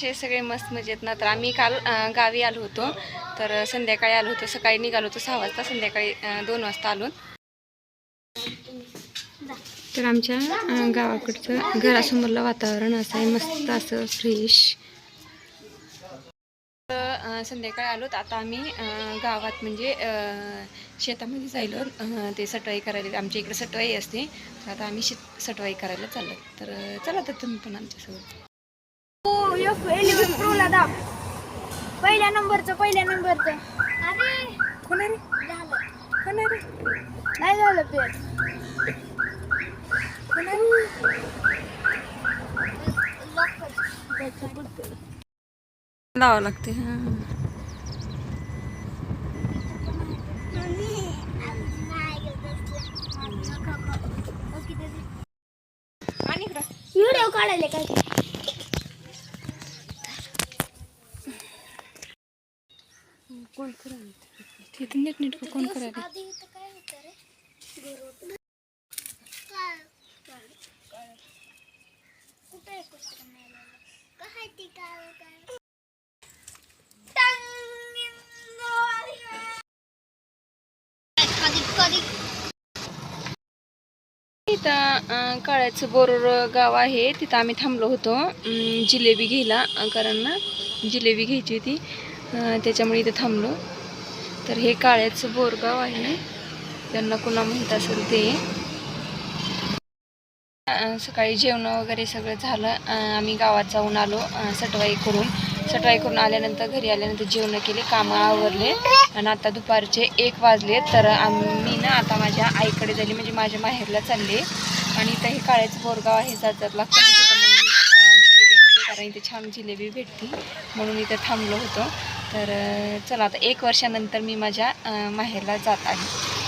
असे सगळे मस्त मजेत ना. तर आम्ही काल गावी आलो होतो. तर संध्याकाळी आलो होतो. सकाळी निघालो होतो सहा वाजता. संध्याकाळी दोन वाजता आलो तर आमच्या गावाकडचं घरासमोरलं वातावरण असं आहे. मस्त असं फ्रेश संध्याकाळी आलोत आता आम्ही गावात म्हणजे शेतामध्ये जायलो. ते सटवाई करायला. आमच्या इकडे सटवाई असते. तर आता आम्ही शेत सटवाई करायला चाललो तर चला तर तुम्ही पण आमच्यासोबत. हो एफ इलेव्हन प्रोला दाब. पहिल्या नंबरचं पहिल्या नंबरचं. अरे. कोण रे? झालं. कोण रे? नाही झालं पेट लावावं लागते हां. आणि व्हिडिओ काढायला काय? कोण करायला तिथे नीट नीट कोण करायला इथं काळ्याचं बोर गाव आहे. तिथं आम्ही थांबलो होतो. जिलेबी घ्यायला कारण ना जिलेबी घ्यायची होती. त्याच्यामुळे इथं थांबलो. तर हे काळ्याचं बोरगाव आहे त्यांना कुणा म्हणत असेल ते. सकाळी जेवणं वगैरे सगळं झालं. आम्ही गावात जाऊन आलो सटवाई करून. सटवाई करून आल्यानंतर घरी आल्यानंतर जेवणं केले कामं आवरले. आणि आता दुपारचे एक वाजले. तर आम्ही ना आता माझ्या आईकडे झाली म्हणजे माझ्या माहेरला चालले. आणि इथं हे काळ्याचं बोरगाव आहे जातात लागतं. जिलेबी घेते कारण इथे छान जिलेबी भेटते. म्हणून इथं थांबलो होतो. तर चला आता एक वर्षानंतर मी माझ्या माहेरला जात आहे.